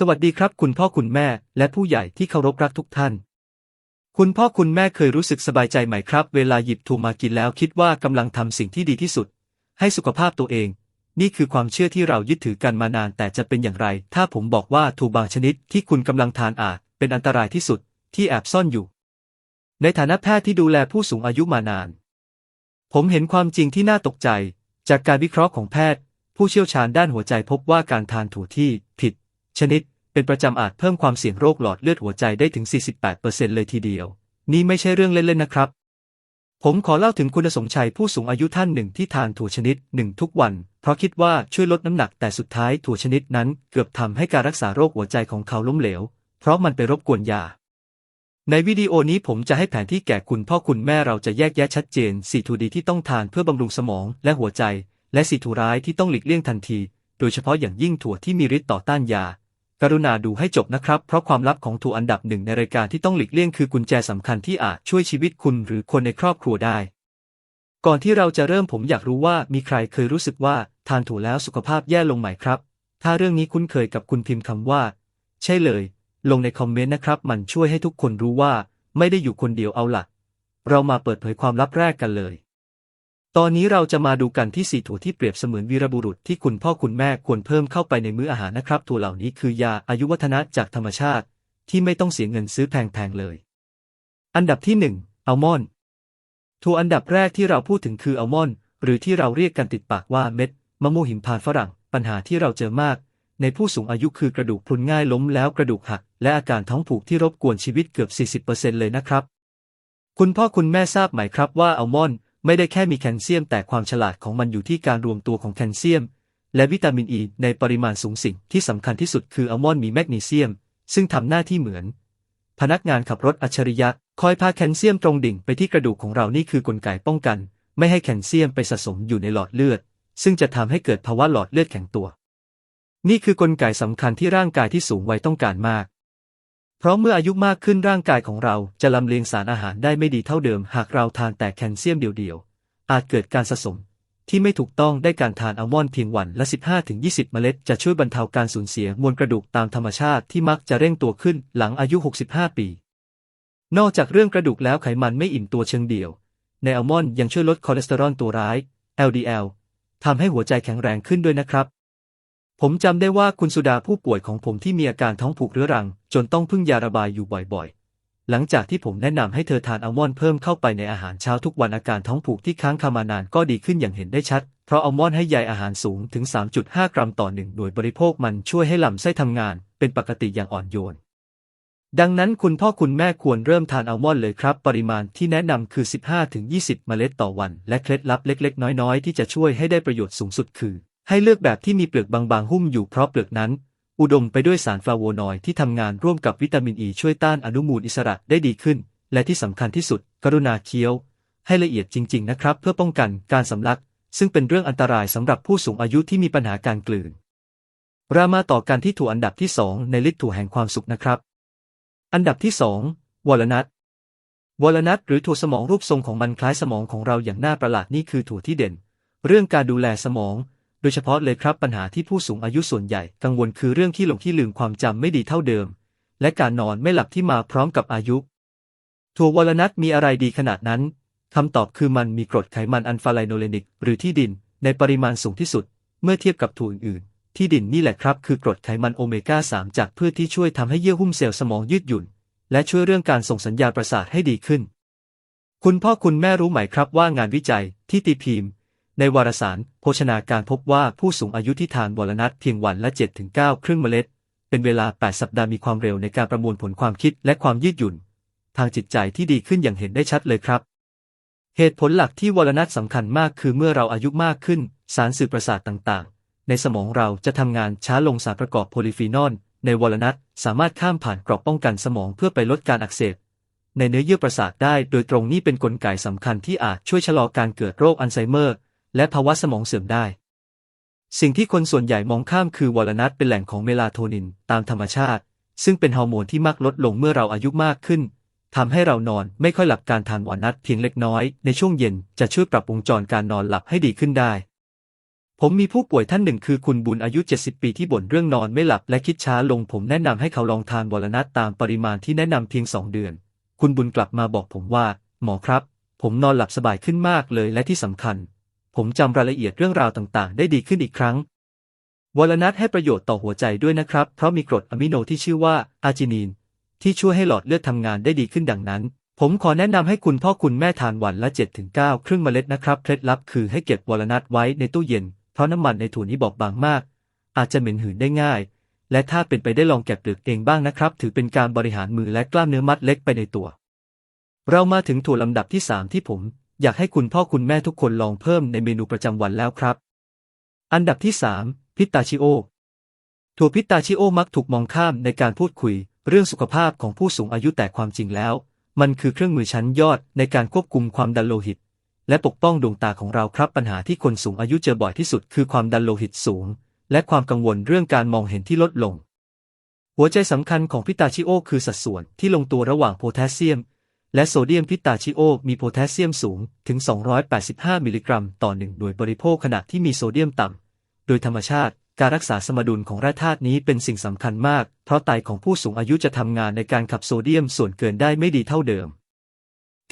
สวัสดีครับคุณพ่อคุณแม่และผู้ใหญ่ที่เคารพรักทุกท่าน คุณพ่อคุณแม่เคยรู้สึกสบายใจไหมครับ เวลาหยิบถั่วมากินแล้วคิดว่ากำลังทำสิ่งที่ดีที่สุด ให้สุขภาพตัวเอง นี่คือความเชื่อที่เรายึดถือกันมานาน แต่จะเป็นอย่างไร ถ้าผมบอกว่าถั่วบางชนิดที่คุณกำลังทานอาจ เป็นอันตรายที่สุด ที่แอบซ่อนอยู่ ในฐานะแพทย์ที่ดูแลผู้สูงอายุมานาน ผมเห็นความจริงที่น่าตกใจ จากการวิเคราะห์ของแพทย์ ผู้เชี่ยวชาญด้านหัวใจพบว่าการทานถั่วที่ผิด ชนิด เป็นประจำอาจเพิ่มความเสี่ยงโรคหลอดเลือดหัวใจได้ถึง 48%เลยทีเดียว นี่ไม่ใช่เรื่องเล่นๆนะครับ ผมขอเล่าถึงคุณสมชัยผู้สูงอายุท่านหนึ่งที่ทานถั่วชนิดหนึ่งทุกวัน เพราะคิดว่าช่วยลดน้ำหนักแต่สุดท้ายถั่วชนิดนั้นเกือบทำให้การรักษาโรคหัวใจของเขาล้มเหลว เพราะมันไปรบกวนยาในวิดีโอนี้ผมจะให้แผนที่แก่คุณพ่อคุณแม่เราจะแยกแยะชัดเจนสี่ถั่วดีที่ต้องทานเพื่อบำรุงสมองและหัวใจ และสี่ถั่วร้ายที่ต้องหลีกเลี่ยงทันที โดยเฉพาะอย่างยิ่งถั่วที่มีฤทธิ์ต่อต้านยา กรุณาดูให้จบนะครับ เพราะความลับของถั่วอันดับหนึ่งในรายการที่ต้องหลีกเลี่ยงคือกุญแจสำคัญที่อาจช่วยชีวิตคุณหรือคนในครอบครัวได้ ก่อนที่เราจะเริ่มผมอยากรู้ว่ามีใครเคยรู้สึกว่าทานถั่วแล้วสุขภาพแย่ลงไหมครับ ถ้าเรื่องนี้คุ้นเคยกับคุณพิมพ์คำว่า ใช่เลย ลงในคอมเมนต์นะครับ มันช่วยให้ทุกคนรู้ว่า ไม่ได้อยู่คนเดียวเอาล่ะ เรามาเปิดเผยความลับแรกกันเลย ตอนนี้เราจะมาดูกันที่สี่ถั่วที่เปรียบเสมือนวีรบุรุษที่คุณพ่อคุณแม่ควรเพิ่มเข้าไปในมื้ออาหารนะครับ ถั่วเหล่านี้คือยาอายุวัฒนะจากธรรมชาติ ที่ไม่ต้องเสียเงินซื้อแพงๆเลย อันดับที่หนึ่งอัลมอนด์ถั่วอันดับแรกที่เราพูดถึงคืออัลมอนด์หรือที่เราเรียกกันติดปากว่าเม็ดมะม่วงหิมพานต์ฝรั่ง ปัญหาที่เราเจอมาก ในผู้สูงอายุคือกระดูกพรุนง่ายล้มแล้วกระดูกหัก และอาการท้องผูกที่รบกวนชีวิตเกือบ 40%เลยนะครับ คุณพ่อคุณแม่ทราบไหมครับว่าอัลมอนด์ ไม่ได้แค่มีแคลเซียม แต่ความฉลาดของมันอยู่ที่การรวมตัวของแคลเซียม และวิตามินอ e ีในปริมาณสูงสิ่งที่สำคัญที่สุดคืออัลมอนด์มีแมกนีเซียม ซึ่งทำหน้าที่เหมือน พนักงานขับรถอัจฉริยะ คอยพาแคลเซียมตรงดิ่งไปที่กระดูกของเรานี่คือกลไกป้องกัน ไม่ให้แคลเซียมไปสะสมอยู่ในหลอดเลือด ซึ่งจะทำให้เกิดภาวะหลอดเลือดแข็งตัว นี่คือกลไกสำคัญที่ร่างกายที่สูงวัยต้องการมาก เพราะเมื่ออายุมากขึ้นร่างกายของเราจะลำเลียงสารอาหารได้ไม่ดีเท่าเดิม หากเราทานแต่แคลเซียมเดียวๆ อาจเกิดการสะสม ที่ไม่ถูกต้องได้การทานอัลมอนด์เพียงวันละ 15-20 เมล็ด จะช่วยบรรเทาการสูญเสียมวลกระดูกตามธรรมชาติที่มักจะเร่งตัวขึ้นหลังอายุ 65 ปี นอกจากเรื่องกระดูกแล้วไขมันไม่อิ่มตัวเชิงเดี่ยว ในอัลมอนด์ยังช่วยลดคอเลสเตอรอลตัวร้าย LDL ทำให้หัวใจแข็งแรงขึ้นด้วยนะครับ ผมจำได้ว่าคุณสุดาผู้ป่วยของผมที่มีอาการท้องผูกเรื้อรัง จนต้องพึ่งยาระบายอยู่บ่อยๆ หลังจากที่ผมแนะนำให้เธอทานอัลมอนด์เพิ่มเข้าไปในอาหารเช้าทุกวันอาการท้องผูกที่ค้างคามานานก็ดีขึ้นอย่างเห็นได้ชัด เพราะอัลมอนด์ให้ใยอาหารสูงถึง 3.5 กรัมต่อหนึ่งหน่วยบริโภคมันช่วยให้ลำไส้ทำงาน เป็นปกติอย่างอ่อนโยน ดังนั้นคุณพ่อคุณแม่ควรเริ่มทานอัลมอนด์เลยครับ ปริมาณที่แนะนำคือ 15-20 เมล็ดต่อวัน และเคล็ดลับเล็ก ๆ น้อยๆ ที่จะช่วยให้ได้ประโยชน์สูงสุดคือ ให้เลือกแบบที่มีเปลือกบางๆหุ้มอยู่เพราะเปลือกนั้น อุดมไปด้วยสารฟลาโวนอยด์ที่ทำงานร่วมกับวิตามินอ e ีช่วยต้านอนุมูลอิสระได้ดีขึ้น และที่สำคัญที่สุด กรุณาเคี้ยว ให้ละเอียดจริง ๆ นะครับ เพื่อป้องกันการสำลัก ซึ่งเป็นเรื่องอันตรายสำหรับผู้สูงอายุที่มีปัญหาการกลืนเรามาต่อกันที่ถั่วอันดับที่ 2 ในลิต์ถั่วแห่งความสุขนะครับ อันดับที่ 2วอลนัทวอลนัทหรือถั่วสมองรูปทรงของมันคล้ายสมองของเราอย่างน่าประหลาดนี่คือถั่วที่เด่น เรื่องการดูแลสมอง ดยเฉพาะเลยครับปัญหาที่ผู้สูงอายุส่วนใหญ่กังวลคือเรื่องที่หลงที่ลืมความจำไม่ดีเท่าเดิม และการนอนไม่หลับที่มาพร้อมกับอายุถั่ววอลนัทมีอะไรดีขนาดนั้นคำตอบคือมันมีกรดไขมันอัลฟาไลโนเลนิก หรือที่ดิน ในปริมาณสูงที่สุด เมื่อเทียบกับถั่วอื่นๆ ที่ดินนี่แหละครับ คือกรดไขมันโอเมก้า 3 จากพืชที่ช่วยทำให้เยื่อหุ้มเซลล์สมองยืดหยุ่น และช่วยเรื่องการส่งสัญญาณประสาทให้ดีขึ้น คุณพ่อคุณแม่รู้ไหมครับว่างานวิจัยที่ตีพิมพ์ ในวารสาร โภชนาการพบว่าผู้สูงอายุที่ทานวอลนัทเพียงวันละ 7-9 ครึ่งเมล็ด เป็นเวลา 8 สัปดาห์มีความเร็วในการประมวลผลความคิดและความยืดหยุ่น ทางจิตใจที่ดีขึ้นอย่างเห็นได้ชัดเลยครับ เหตุผลหลักที่วอลนัทสำคัญมากคือเมื่อเราอายุมากขึ้น สารสื่อประสาทต่างๆ ในสมองเราจะทำงานช้าลงสารประกอบโพลีฟีนอลในวอลนัทสามารถข้ามผ่านกรอบป้องกันสมองเพื่อไปลดการอักเสบในเนื้อเยื่อประสาทได้ โดยตรงนี้เป็นนกลไกสำคัญที่อาจช่วยชะลอการเกิดโรคอัลไซเมอร์ และภาวะสมองเสื่อมได้ สิ่งที่คนส่วนใหญ่มองข้ามคือวอลนัทเป็นแหล่งของเมลาโทนินตามธรรมชาติ ซึ่งเป็นฮอร์โมนที่มักลดลงเมื่อเราอายุมากขึ้นทำให้เรานอนไม่ค่อยหลับการทานวอลนัทเพียงเล็กน้อยในช่วงเย็นจะช่วยปรับวงจรการนอนหลับให้ดีขึ้นได้ ผมมีผู้ป่วยท่านหนึ่งคือคุณบุญอายุ 70 ปีที่บ่นเรื่องนอนไม่หลับและคิดช้าลง ผมแนะนำให้เขาลองทานวอลนัทตามปริมาณที่แนะนำเพียงสองเดือน คุณบุญกลับมาบอกผมว่า หมอครับ ผมนอนหลับสบายขึ้นมากเลยและที่สำคัญ ผมจำรายละเอียดเรื่องราวต่างๆ ได้ดีขึ้นอีกครั้งวอลนัทให้ประโยชน์ต่อหัวใจด้วยนะครับ เพราะมีกรดอะมิโนที่ชื่อว่าอาร์จินีน ที่ช่วยให้หลอดเลือดทำงานได้ดีขึ้นดังนั้น ผมขอแนะนำให้คุณพ่อคุณแม่ทานวันละ 7-9 ครึ่งเมล็ดนะครับเคล็ดลับคือให้เก็บวอลนัทไว้ในตู้เย็น เพราะน้ำมันในถั่วนี้บอบบางมาก อาจจะเหม็นหืนได้ง่าย และถ้าเป็นไปได้ลองแกะเปลือกเองบ้างนะครับ ถือเป็นการบริหารมือและกล้ามเนื้อมัดเล็กไปในตัว เรามาถึงถั่วลำดับที่ 3 ที่ผม อยากให้คุณพ่อคุณแม่ทุกคนลองเพิ่มในเมนูประจำวันแล้วครับ อันดับที่ 3 พิตาชิโอ ถั่วพิตาชิโอมักถูกมองข้ามในการพูดคุย เรื่องสุขภาพของผู้สูงอายุแต่ความจริงแล้ว มันคือเครื่องมือชั้นยอดในการควบคุมความดันโลหิต และปกป้องดวงตาของเราครับปัญหาที่คนสูงอายุเจอบ่อยที่สุดคือความดันโลหิตสูง และความกังวลเรื่องการมองเห็นที่ลดลง หัวใจสำคัญของพิตาชิโอคือสัดส่วนที่ลงตัวระหว่างโพแทสเซียม และโซเดียมพิตาชิโอ มีโพแทสเซียมสูงถึง 285 มิลลิกรัม ต่อหนึ่งหน่วยบริโภคขณะที่มีโซเดียมต่ำ โดยธรรมชาติ การรักษาสมดุลของแร่ธาตุนี้เป็นสิ่งสำคัญมาก เพราะไตของผู้สูงอายุจะทำงานในการขับโซเดียมส่วนเกินได้ไม่ดีเท่าเดิม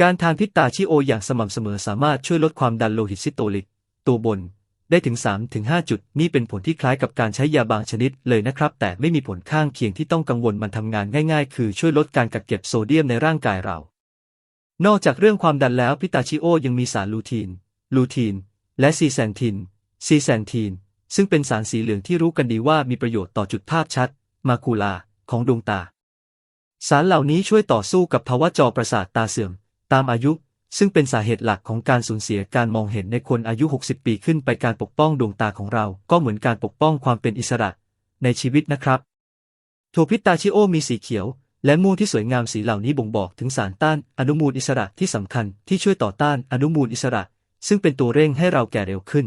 การทานพิตาชิโออย่างสม่ำเสมอสามารถช่วยลดความดันโลหิตซิสโตลิก ตัวบน ได้ถึง 3-5 จุด นี่เป็นผลที่คล้ายกับการใช้ยาบางชนิดเลยนะครับ แต่ไม่มีผลข้างเคียงที่ต้องกังวลมันทำงานง่าย ๆ คือช่วยลดการกักเก็บโซเดียมในร่างกายเรา นอกจากเรื่องความดันแล้วพิตาชิโอยังมีสารลูทีน ลูทีน และซีแซนทิน ซีแซนทีน ซึ่งเป็นสารสีเหลืองที่รู้กันดีว่ามีประโยชน์ต่อจุดภาพชัด มาคูลา ของดวงตา สารเหล่านี้ช่วยต่อสู้กับภาวะจอประสาทตาเสื่อม ตามอายุ ซึ่งเป็นสาเหตุหลักของการสูญเสียการมองเห็นในคนอายุ 60 ปีขึ้นไปการปกป้องดวงตาของเรา ก็เหมือนการปกป้องความเป็นอิสระ ในชีวิตนะครับถั่วพิตาชิโอมีสีเขียว และม่วงที่สวยงามสีเหล่านี้บ่งบอกถึงสารต้านอนุมูลอิสระที่สำคัญที่ช่วยต่อต้านอนุมูลอิสระ ซึ่งเป็นตัวเร่งให้เราแก่เร็วขึ้น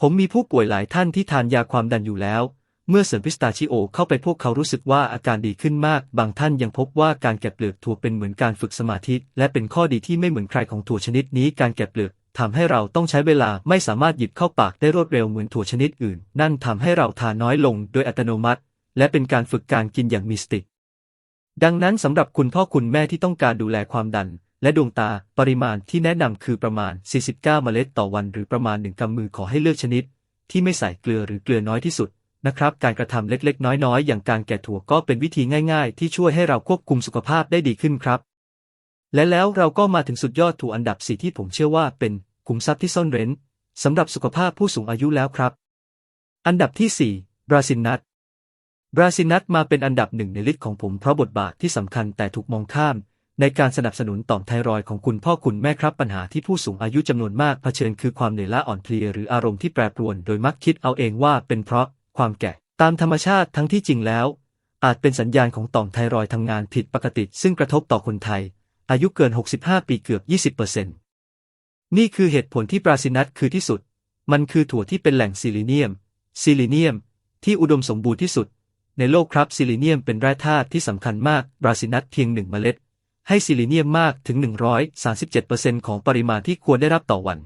ผมมีผู้ป่วยหลายท่านที่ทานยาความดันอยู่แล้ว เมื่อเสริมพิสตาชิโอเข้าไปพวกเขารู้สึกว่าอาการดีขึ้นมาก บางท่านยังพบว่าการแกะเปลือกถั่วเป็นเหมือนการฝึกสมาธิ และเป็นข้อดีที่ไม่เหมือนใครของถั่วชนิดนี้การแกะเปลือกทำให้เราต้องใช้เวลาไม่สามารถหยิบเข้าปากได้รวดเร็วเหมือนถั่วชนิดอื่น นั่นทำให้เราทานน้อยลงโดยอัตโนมัติ และเป็นการฝึกการกินอย่างมีสติ ดังนั้นสำหรับคุณพ่อคุณแม่ที่ต้องการดูแลความดัน และดวงตาปริมาณที่แนะนำคือประมาณ 49 เมล็ดต่อวันหรือประมาณหนึ่งกำมือขอให้เลือกชนิด ที่ไม่ใส่เกลือหรือเกลือน้อยที่สุดนะครับ การกระทำเล็กๆ น้อยๆ อย่างการแกะถั่วก็เป็นวิธีง่ายๆ ที่ช่วยให้เราควบคุมสุขภาพได้ดีขึ้นครับ และแล้วเราก็มาถึงสุดยอดถั่วอันดับสี่ที่ผมเชื่อว่าเป็นขุมทรัพย์ที่ซ่อนเร้นสำหรับสุขภาพผู้สูงอายุแล้วครับ อันดับที่สี่บราซินนัท ราซินัทมาเป็นอันดับหนึ่งในลิสต์ของผมเพราะบทบาทที่สำคัญแต่ถูกมองข้าม ในการสนับสนุนต่อมไทรอยของคุณพ่อคุณแม่ครับปัญหาที่ผู้สูงอายุจำนวนมากเผชิญคือความเหนื่อยล้าอ่อนเพลียหรืออารมณ์ที่แปรปรวนโดยมักคิดเอาเองว่าเป็นเพราะความแก่ ตามธรรมชาติทั้งที่จริงแล้ว อาจเป็นสัญญาณของต่อมไทรอยทำงานผิดปกติ ซึ่งกระทบต่อคนไทย อายุเกิน 65 ปีเกือบ 20%นี่คือเหตุผลที่บราซินัทคือที่สุด มันคือถั่วที่เป็นแหล่งซิลิเนียม ซิลิเนียม ที่อุดมสมบูรณ์ที่สุด ในโลกครับซิลิเนียมเป็นแร่ธาตุที่สำคัญมากบราซินัทเพียงหนึ่งเมล็ด ให้ซิลิเนียมมากถึง 137%ของปริมาณที่ควรได้รับต่อวัน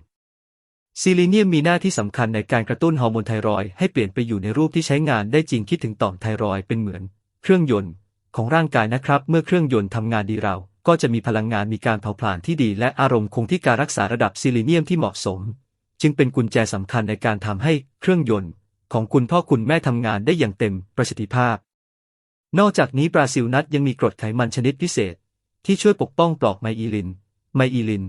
ซิลิเนียมมีหน้าที่สำคัญในการกระตุ้นฮอร์โมนไทรอยให้เปลี่ยนไปอยู่ในรูปที่ใช้งานได้จริงคิดถึงต่อมไทรอยเป็นเหมือน เครื่องยนต์ของร่างกายนะครับ เมื่อเครื่องยนต์ทำงานดีเรา ก็จะมีพลังงานมีการเผาผลาญที่ดี และอารมณ์คงที่การรักษาระดับซิลิเนียมที่เหมาะสม จึงเป็นกุญแจสำคัญในการทำให้เครื่องยนต์ ของคุณพ่อคุณแม่ทำงานได้อย่างเต็มประสิทธิภาพ นอกจากนี้บราซิลนัทยังมีกรดไขมันชนิดพิเศษ ที่ช่วยปกป้องปลอกไมอีลิน ไมอีลิน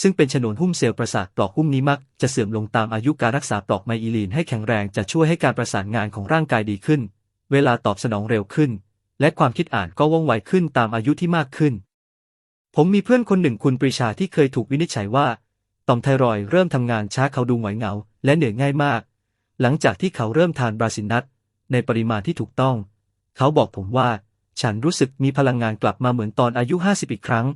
ซึ่งเป็นชนวนหุ้มเซลล์ประสาทปลอกหุ้มนี้มักจะเสื่อมลงตามอายุการรักษาปลอกไมอีลินให้แข็งแรงจะช่วยให้การประสานงานของร่างกายดีขึ้น เวลาตอบสนองเร็วขึ้น และความคิดอ่านก็ว่องไวขึ้นตามอายุที่มากขึ้น ผมมีเพื่อนคนหนึ่งคุณปรีชาที่เคยถูกวินิจฉัยว่าต่อมไทรอยด์เริ่มทำงานช้าเขาดูหงอยเหงา และเหนื่อยง่ายมาก หลังจากที่เขาเริ่มทานบราซินนัทในปริมาณที่ถูกต้อง เขาบอกผมว่า ฉันรู้สึกมีพลังงานกลับมาเหมือนตอนอายุ50อีกครั้ง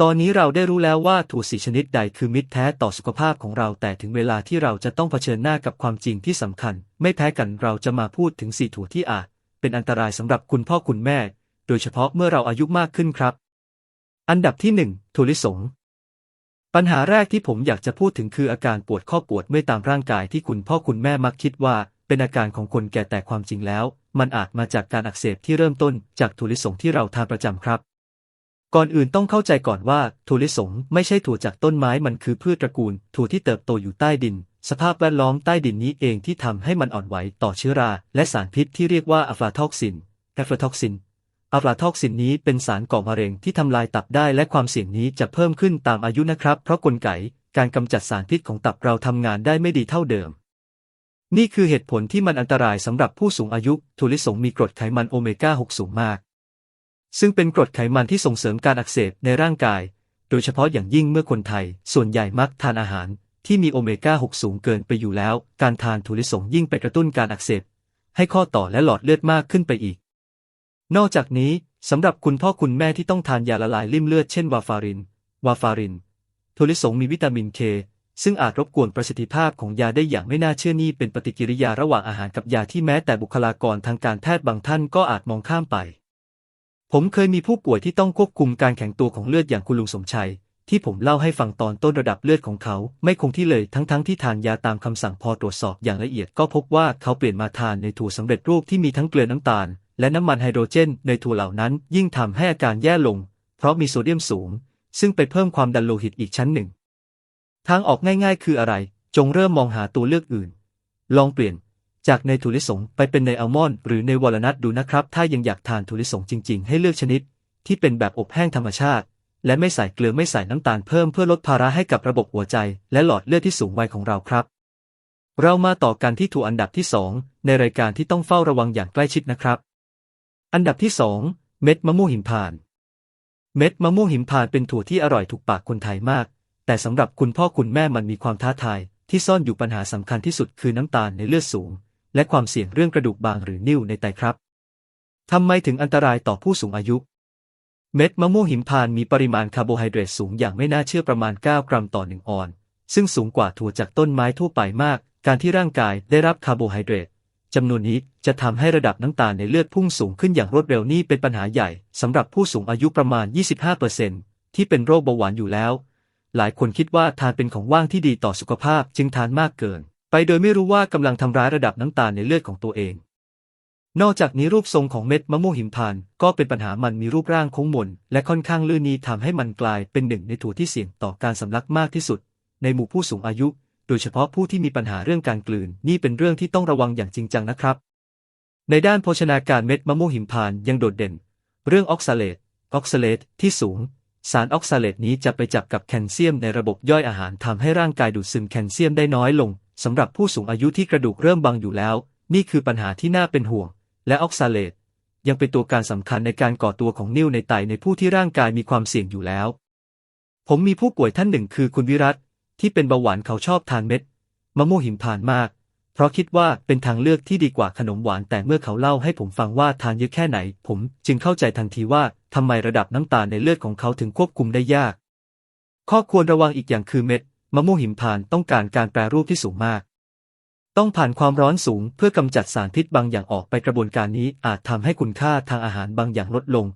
ตอนนี้เราได้รู้แล้วว่าถั่วสีชนิดใดคือมิตรแท้ต่อสุขภาพของเราแต่ถึงเวลาที่เราจะต้องเผชิญหน้ากับความจริงที่สำคัญ ไม่แพ้กันเราจะมาพูดถึงสี่ถั่วที่อาจ เป็นอันตรายสำหรับคุณพ่อคุณแม่ โดยเฉพาะเมื่อเราอายุมากขึ้นครับ อันดับที่หนึ่งถั่วลิสง ปัญหาแรกที่ผมอยากจะพูดถึงคืออาการปวดข้อปวดเมื่อยตามร่างกายที่คุณพ่อคุณแม่มักคิดว่า เป็นอาการของคนแก่แต่ความจริงแล้ว มันอาจมาจากการอักเสบที่เริ่มต้นจากถั่วลิสงที่เราทานประจำครับ ก่อนอื่นต้องเข้าใจก่อนว่าถั่วลิสงไม่ใช่ถั่วจากต้นไม้มันคือพืชตระกูลถั่วที่เติบโตอยู่ใต้ดิน สภาพแวดล้อมใต้ดินนี้เองที่ทำให้มันอ่อนไหวต่อเชื้อรา และสารพิษที่เรียกว่าอะฟลาทอกซินแอฟลาทอกซิน อะฟลาทอกซินนี้เป็นสารก่อมะเร็งที่ทำลายตับได้และความเสี่ยงนี้จะเพิ่มขึ้นตามอายุนะครับ เพราะกลไกการกำจัดสารพิษของตับเราทำงานได้ไม่ดีเท่าเดิม นี่คือเหตุผลที่มันอันตรายสำหรับผู้สูงอายุถั่วลิสงมีกรดไขมันโอเมก้า 6 สูงมาก ซึ่งเป็นกรดไขมันที่ส่งเสริมการอักเสบในร่างกาย โดยเฉพาะอย่างยิ่งเมื่อคนไทย ส่วนใหญ่มักทานอาหารที่มีโอเมก้า 6 สูงเกินไปอยู่แล้ว การทานถั่วลิสงยิ่งไปกระตุ้นการอักเสบให้ข้อต่อและหลอดเลือดมากขึ้นไปอีก นอกจากนี้สำหรับคุณพ่อคุณแม่ที่ต้องทานยาละลายริ่มเลือดเช่นวาฟาริน วาฟารินถั่วลิสงมีวิตามินเคซึ่งอาจรบกวนประสิทธิภาพของยาได้อย่างไม่น่าเชื่อนี่เป็นปฏิกิริยาระหว่างอาหารกับยาที่แม้แต่บุคลากรทางการแพทย์บางท่านก็อาจมองข้ามไป ผมเคยมีผู้ป่วยที่ต้องควบคุมการแข็งตัวของเลือดอย่างคุณลุงสมชัย ที่ผมเล่าให้ฟังตอนต้นระดับเลือดของเขา ไม่คงที่เลยทั้งๆทที่ทานยาตามคำสั่งพอตรวจสอบอย่างละเอียดก็พบว่าเขาเปลี่ยนมาทานในถั่วสำเร็จรูปที่มีทั้งเกลือน้ำตาล และน้ำมันไฮโดรเจนในถั่วเหล่านั้นยิ่งทำให้อาการแย่ลง เพราะมีโซเดียมสูง ซึ่งไปเพิ่มความดันโลหิตอีกชั้นหนึ่ง ทางออกง่ายๆ คืออะไร จงเริ่มมองหาตัวเลือกอื่น ลองเปลี่ยน จากในถั่วลิสงไปเป็นในอัลมอนด์หรือในวอลนัทดูนะครับ ถ้ายังอยากทานถั่วลิสงจริงๆ ให้เลือกชนิด ที่เป็นแบบอบแห้งธรรมชาติ และไม่ใส่เกลือไม่ใส่น้ำตาลเพิ่มเพื่อลดภาระให้กับระบบหัวใจ และหลอดเลือดที่สูงวัยของเราครับเรามาต่อกันที่ถั่วอันดับที่สองในรายการที่ต้องเฝ้าระวังอย่างใกล้ชิดนะครับ อันดับที่สองเม็ดมะม่วงหิมพานต์ เม็ดมะม่วงหิมพานต์เป็นถั่วที่อร่อยถูกปากคนไทยมาก แต่สำหรับคุณพ่อคุณแม่มันมีความท้าทาย ที่ซ่อนอยู่ปัญหาสำคัญที่สุดคือน้ำตาลในเลือดสูง และความเสี่ยงเรื่องกระดูกบางหรือนิ่วในไตครับทำไมถึงอันตรายต่อผู้สูงอายุ เม็ดมะม่วงหิมพานต์มีปริมาณคาร์โบไฮเดรตสูงอย่างไม่น่าเชื่อประมาณ 9 กรัมต่อหนึ่งออน ซึ่งสูงกว่าถั่วจากต้นไม้ทั่วไปมาก การที่ร่างกายได้รับคาร์โบไฮเดรต จำนวนนี้จะทำให้ระดับน้ำตาลในเลือดพุ่งสูงขึ้นอย่างรวดเร็วนี่เป็นปัญหาใหญ่สำหรับผู้สูงอายุประมาณ 25%ที่เป็นโรคเบาหวานอยู่แล้ว หลายคนคิดว่าทานเป็นของว่างที่ดีต่อสุขภาพจึงทานมากเกิน ไปโดยไม่รู้ว่ากำลังทำร้ายระดับน้ำตาลในเลือดของตัวเอง นอกจากนี้รูปทรงของเม็ดมะม่วงหิมพานต์ก็เป็นปัญหามันมีรูปร่างโค้งมนและค่อนข้างลื่นนี้ทำให้มันกลายเป็นหนึ่งในถั่วที่เสี่ยงต่อการสำลักมากที่สุด ในหมู่ผู้สูงอายุ โดยเฉพาะผู้ที่มีปัญหาเรื่องการกลืน นี่เป็นเรื่องที่ต้องระวังอย่างจริงจังนะครับ ในด้านโภชนาการเม็ดมะม่วงหิมพานยังโดดเด่น เรื่องออกซาเลตออกซาเลตที่สูง สารออกซาเลตนี้จะไปจับกับแคลเซียมในระบบย่อยอาหารทำให้ร่างกายดูดซึมแคลเซียมได้น้อยลงสำหรับผู้สูงอายุที่กระดูกเริ่มบางอยู่แล้ว นี่คือปัญหาที่น่าเป็นห่วง และออกซาเลตยังเป็นตัวการสำคัญในการก่อตัวของนิ่วในไตในผู้ที่ร่างกายมีความเสี่ยงอยู่แล้ว ผมมีผู้ป่วยท่านหนึ่งคือคุณวิรัต ที่เป็นเบาหวานเขาชอบทานเม็ด มะม่วงหิมพานต์มาก เพราะคิดว่าเป็นทางเลือกที่ดีกว่าขนมหวานแต่เมื่อเขาเล่าให้ผมฟังว่าทานเยอะแค่ไหน ผมจึงเข้าใจทันทีว่าทำไมระดับน้ำตาลในเลือดของเขาถึงควบคุมได้ยาก ข้อควรระวังอีกอย่างคือเม็ด มะม่วงหิมพานต์ต้องการการแปรรูปที่สูงมาก ต้องผ่านความร้อนสูงเพื่อกำจัดสารพิษบางอย่างออกไปกระบวนการนี้อาจทำให้คุณค่าทางอาหารบางอย่างลดลง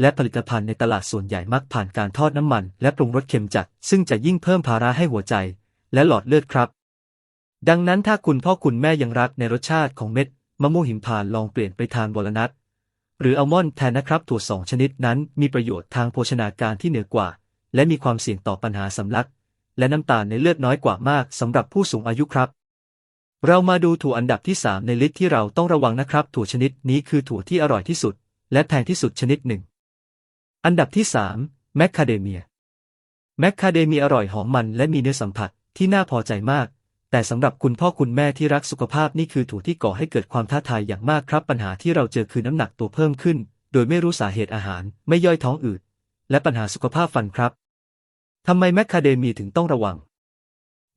และผลิตภัณฑ์ในตลาดส่วนใหญ่มักผ่านการทอดน้ำมัน และปรุงรสเค็มจัด ซึ่งจะยิ่งเพิ่มภาระให้หัวใจ และหลอดเลือดครับ ดังนั้นถ้าคุณพ่อคุณแม่ยังรักในรสชาติของเม็ดมะม่วงหิมพานต์ลองเปลี่ยนไปทานวอลนัทหรืออัลมอนด์แทนนะครับถั่วสองชนิดนั้นมีประโยชน์ทางโภชนาการที่เหนือกว่า และมีความเสี่ยงต่อปัญหาสำลัก และน้ำตาลในเลือดน้อยกว่ามากสำหรับผู้สูงอายุครับเรามาดูถั่วอันดับที่ 3 ในลิสต์ที่เราต้องระวังนะครับ ถั่วชนิดนี้คือถั่วที่อร่อยที่สุด และแพงที่สุดชนิดหนึ่ง อันดับที่ 3 แมคคาเดเมีย แมคคาเดเมียอร่อยหอมมันและมีเนื้อสัมผัสที่น่าพอใจมาก แต่สำหรับคุณพ่อคุณแม่ที่รักสุขภาพนี่คือถั่วที่ก่อให้เกิดความท้าทายอย่างมากครับ ปัญหาที่เราเจอคือน้ำหนักตัวเพิ่มขึ้น โดยไม่รู้สาเหตุอาหาร ไม่ย่อยท้องอืด และปัญหาสุขภาพฟันครับทำไมแมคคาเดเมียถึงต้องระวัง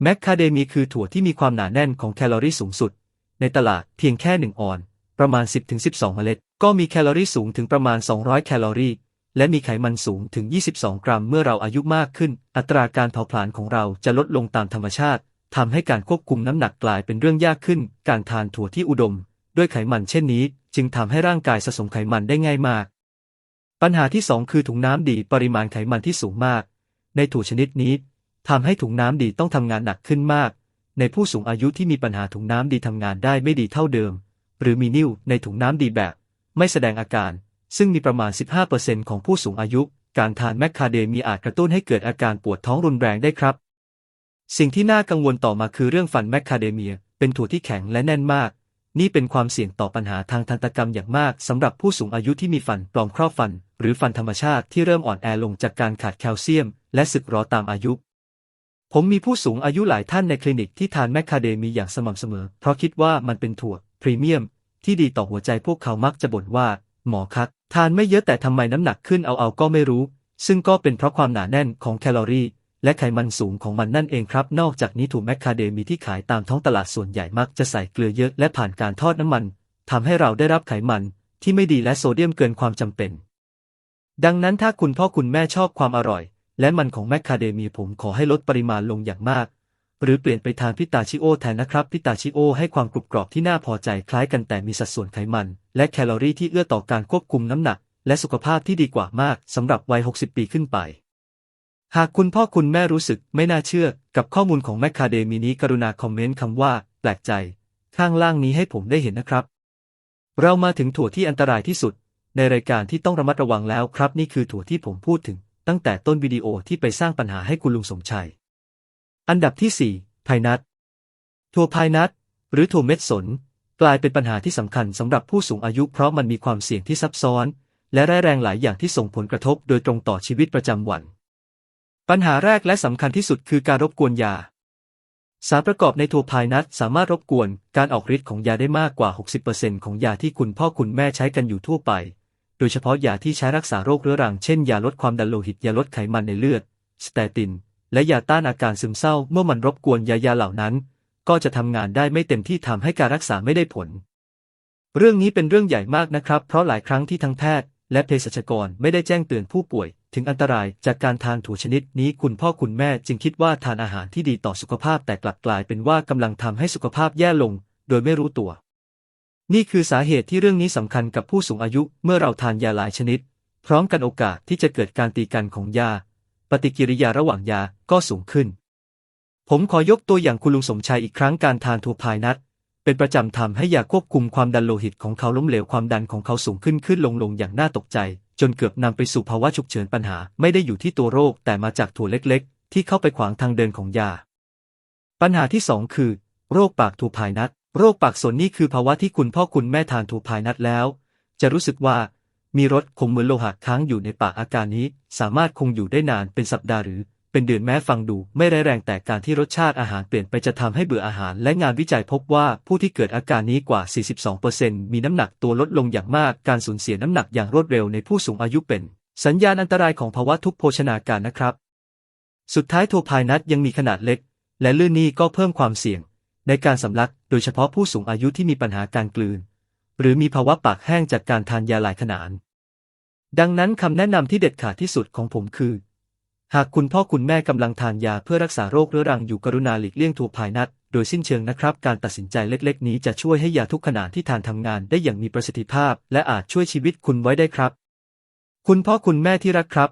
แมคคาเดเมียคือถั่วที่มีความหนาแน่นของแคลอรี่สูงสุด ในตลาดเพียงแค่1ออน ประมาณ 10-12 เมล็ด ก็มีแคลอรี่สูงถึงประมาณ 200 แคลอรี่ และมีไขมันสูงถึง 22 กรัม เมื่อเราอายุมากขึ้น อัตราการเผาผลาญของเราจะลดลงตามธรรมชาติทำให้การควบคุมน้ำหนักกลายเป็นเรื่องยากขึ้น การทานถั่วที่อุดม ด้วยไขมันเช่นนี้ จึงทำให้ร่างกายสะสมไขมันได้ง่ายมาก ปัญหาที่ 2 คือถุงน้ำดีปริมาณไขมันที่สูงมาก ในถั่วชนิดนี้ทำให้ถุงน้ำดีต้องทำงานหนักขึ้นมาก ในผู้สูงอายุที่มีปัญหาถุงน้ำดีทำงานได้ไม่ดีเท่าเดิม หรือมีนิ่วในถุงน้ำดีแบบ ไม่แสดงอาการ ซึ่งมีประมาณ 15%ของผู้สูงอายุ การทานแมคคาเดมีอาจกระตุ้นให้เกิดอาการปวดท้องรุนแรงได้ครับ สิ่งที่น่ากังวลต่อมาคือเรื่องฟันแมคคาเดเมีย เป็นถั่วที่แข็งและแน่นมาก นี่เป็นความเสี่ยงต่อปัญหาทางทันตกรรมอย่างมากสำหรับผู้สูงอายุที่มีฟันปลอมครอบฟัน หรือฟันธรรมชาติที่เริ่มอ่อนแอลงจากการขาดแคลเซียม และสึกหรอตามอายุผมมีผู้สูงอายุหลายท่านในคลินิกที่ทานแมคคาเดมีอย่างสม่ำเสมอ เพราะคิดว่ามันเป็นถั่วพรีเมียม ที่ดีต่อหัวใจพวกเขามักจะบ่นว่า หมอครับ ทานไม่เยอะแต่ทำไมน้ำหนักขึ้นเอาเอาก็ไม่รู้ ซึ่งก็เป็นเพราะความหนาแน่นของแคลอรี่ และไขมันสูงของมันนั่นเองครับ นอกจากนี้ถั่วแมคคาเดมีที่ขายตามท้องตลาดส่วนใหญ่มักจะใส่เกลือเยอะและผ่านการทอดน้ำมันทำให้เราได้รับไขมันที่ไม่ดีและโซเดียมเกินความจำเป็น ดังนั้นถ้าคุณพ่อคุณแม่ชอบความอร่อย และมันของแมคคาเดมีผมขอให้ลดปริมาณลงอย่างมาก หรือเปลี่ยนไปทานพิตาชิโอแทนนะครับ พิตาชิโอให้ความกรุบกรอบที่น่าพอใจคล้ายกันแต่มีสัดส่วนไขมัน และแคลอรี่ที่เอื้อต่อการควบคุมน้ำหนัก และสุขภาพที่ดีกว่ามากสำหรับวัย 60 ปีขึ้นไป หากคุณพ่อคุณแม่รู้สึกไม่น่าเชื่อ กับข้อมูลของแมคคาเดมีนี้กรุณาคอมเมนต์คำว่า แปลกใจ ข้างล่างนี้ให้ผมได้เห็นนะครับ เรามาถึงถั่วที่อันตรายที่สุด ในรายการที่ต้องระมัดระวังแล้วครับ นี่คือถั่วที่ผมพูดถึง ตั้งแต่ต้นวิดีโอที่ไปสร้างปัญหาให้คุณลุงสมชัย อันดับที่4ไพนัทถั่วไพนัทหรือถั่วเม็ดสน กลายเป็นปัญหาที่สำคัญสำหรับผู้สูงอายุเพราะมันมีความเสี่ยงที่ซับซ้อน และร้ายแรงหลายอย่างที่ส่งผลกระทบโดยตรงต่อชีวิตประจำวัน ปัญหาแรกและสำคัญที่สุดคือการรบกวนยา สารประกอบในถั่วพายนัทสามารถรบกวนการออกฤทธิ์ของยาได้มากกว่า 60%ของยาที่คุณพ่อคุณแม่ใช้กันอยู่ทั่วไป โดยเฉพาะยาที่ใช้รักษาโรคเรื้อรังเช่นยาลดความดันโลหิตยาลดไขมันในเลือด สเตติน และยาต้านอาการซึมเศร้าเมื่อมันรบกวนยายาเหล่านั้น ก็จะทำงานได้ไม่เต็มที่ทำให้การรักษาไม่ได้ผล เรื่องนี้เป็นเรื่องใหญ่มากนะครับ เพราะหลายครั้งที่ทั้งแพทย์ และเภสัชกรไม่ได้แจ้งเตือนผู้ป่วย ถึงอันตรายจากการทานถั่วชนิดนี้คุณพ่อคุณแม่จึงคิดว่าทานอาหารที่ดีต่อสุขภาพแต่กลับกลายเป็นว่ากำลังทำให้สุขภาพแย่ลง โดยไม่รู้ตัว นี่คือสาเหตุที่เรื่องนี้สำคัญกับผู้สูงอายุ เมื่อเราทานยาหลายชนิด พร้อมกันโอกาสที่จะเกิดการตีกันของยา ปฏิกิริยาระหว่างยาก็สูงขึ้น ผมขอยกตัวอย่างคุณลุงสมชัยอีกครั้งการทานถั่วพายนัทเป็นประจำทำให้ยาควบคุมความดันโลหิตของเขาล้มเหลวความดันของเขาสูงขึ้นขึ้นลงลงอย่างน่าตกใจ จนเกือบนำไปสู่ภาวะฉุกเฉินปัญหา ไม่ได้อยู่ที่ตัวโรคแต่มาจากถั่วเล็กๆ ที่เข้าไปขวางทางเดินของยา ปัญหาที่สองคือ โรคปากถั่วพายนัทโรคปากสนนี่คือภาวะที่คุณพ่อคุณแม่ทานถั่วพายนัทแล้ว จะรู้สึกว่า มีรสคงเหมือนโลหะค้างอยู่ในปากอาการนี้ สามารถคงอยู่ได้นานเป็นสัปดาห์หรือ เป็นเดือนแม้ฟังดู ไม่ร้ายแรงแต่การที่รสชาติอาหารเปลี่ยนไปจะทำให้เบื่ออาหาร และงานวิจัยพบว่าผู้ที่เกิดอาการนี้กว่า 42%มีน้ำหนักตัวลดลงอย่างมาก การสูญเสียน้ำหนักอย่างรวดเร็วในผู้สูงอายุเป็น สัญญาณอันตรายของภาวะทุกโภชนาการนะครับ สุดท้ายโทพายนัทยังมีขนาดเล็ก และลื่นนี่ก็เพิ่มความเสี่ยง ในการสำลัก โดยเฉพาะผู้สูงอายุที่มีปัญหาการกลืน หรือมีภาวะปากแห้งจากการทานยาหลายขนาดดังนั้นคำแนะนำที่เด็ดขาดที่สุดของผมคือ หากคุณพ่อคุณแม่กำลังทานยาเพื่อรักษาโรคเรื้อรังอยู่กรุณาหลีกเลี่ยงถั่วพายนัทโดยสิ้นเชิงนะครับ การตัดสินใจเล็กๆ นี้จะช่วยให้ยาทุกขนาดที่ทานทำงานได้อย่างมีประสิทธิภาพ และอาจช่วยชีวิตคุณไว้ได้ครับ คุณพ่อคุณแม่ที่รักครับ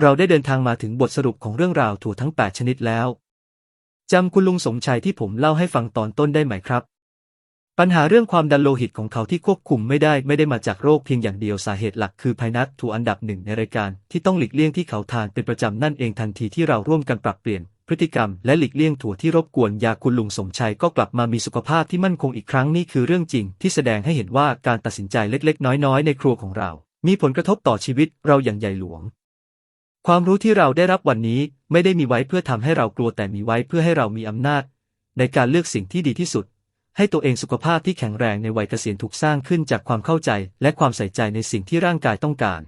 เราได้เดินทางมาถึงบทสรุปของเรื่องราวถั่วทั้ง 8 ชนิดแล้วจำคุณลุงสมชัยที่ผมเล่าให้ฟังตอนต้นได้ไหมครับ ปัญหาเรื่องความดันโลหิตของเขาที่ควบคุมไม่ได้ไม่ได้มาจากโรคเพียงอย่างเดียวสาเหตุหลักคือไพนัทถั่วอันดับหนึ่งในรายการที่ต้องหลีกเลี่ยงที่เขาทานเป็นประจำนั่นเองทันทีที่เราร่วมกันปรับเปลี่ยนพฤติกรรมและหลีกเลี่ยงถั่วที่รบกวนยาคุณลุงสมชัยก็กลับมามีสุขภาพที่มั่นคงอีกครั้งนี่คือเรื่องจริงที่แสดงให้เห็นว่าการตัดสินใจเล็ก ๆ น้อย ๆ ในครัวของเรา มีผลกระทบต่อชีวิตเราอย่างใหญ่หลวง ความรู้ที่เราได้รับวันนี้ไม่ได้มีไว้เพื่อทำให้เรากลัวแต่มีไว้เพื่อให้เรามีอำนาจ ในการเลือกสิ่งที่ดีที่สุด ให้ตัวเองสุขภาพที่แข็งแรงในวัยเกษียณถูกสร้างขึ้นจากความเข้าใจและความใส่ใจในสิ่งที่ร่างกายต้องการ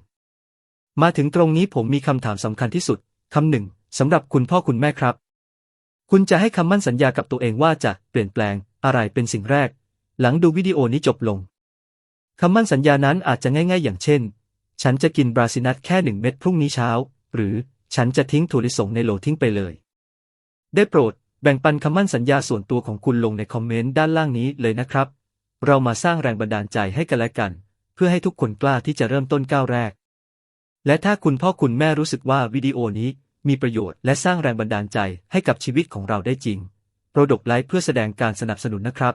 มาถึงตรงนี้ผมมีคำถามสำคัญที่สุดคำหนึ่งสำหรับคุณพ่อคุณแม่ครับ คุณจะให้คำมั่นสัญญากับตัวเองว่าจะเปลี่ยนแปลงอะไรเป็นสิ่งแรก หลังดูวิดีโอนี้จบลงคำมั่นสัญญานั้นอาจจะง่าย ๆ อย่างเช่น ฉันจะกินบราซินัทแค่หนึ่งเม็ดพรุ่งนี้เช้า หรือฉันจะทิ้งถั่วลิสงในโหลทิ้งไปเลย ได้โปรด แบ่งปันคำมั่นสัญญาส่วนตัวของคุณลงในคอมเมนต์ด้านล่างนี้เลยนะครับ เรามาสร้างแรงบันดาลใจให้กันและกัน เพื่อให้ทุกคนกล้าที่จะเริ่มต้นก้าวแรก และถ้าคุณพ่อคุณแม่รู้สึกว่าวิดีโอนี้มีประโยชน์และสร้างแรงบันดาลใจให้กับชีวิตของเราได้จริงโปรดกไลค์เพื่อแสดงการสนับสนุนนะครับ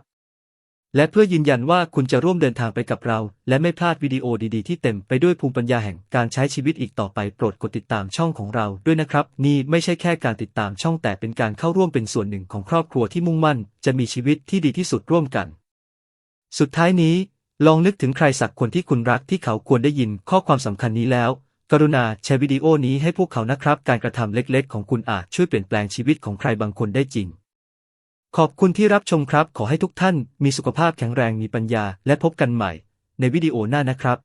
และเพื่อยืนยันว่าคุณจะร่วมเดินทางไปกับเรา และไม่พลาดวิดีโอดีๆ ที่เต็มไปด้วยภูมิปัญญาแห่งการใช้ชีวิตอีกต่อไปโปรดกดติดตามช่องของเราด้วยนะครับ นี่ไม่ใช่แค่การติดตามช่องแต่เป็นการเข้าร่วมเป็นส่วนหนึ่งของครอบครัวที่มุ่งมั่น จะมีชีวิตที่ดีที่สุดร่วมกัน สุดท้ายนี้ ลองนึกถึงใครสักคนที่คุณรักที่เขาควรได้ยินข้อความสำคัญนี้แล้ว กรุณาแชร์วิดีโอนี้ให้พวกเขานะครับ การกระทำเล็ก ๆ ของคุณอาจช่วยเปลี่ยนแปลงชีวิตของใครบางคนได้จริง ขอบคุณที่รับชมครับ ขอให้ทุกท่านมีสุขภาพแข็งแรงมีปัญญาและพบกันใหม่ในวิดีโอหน้านะครับ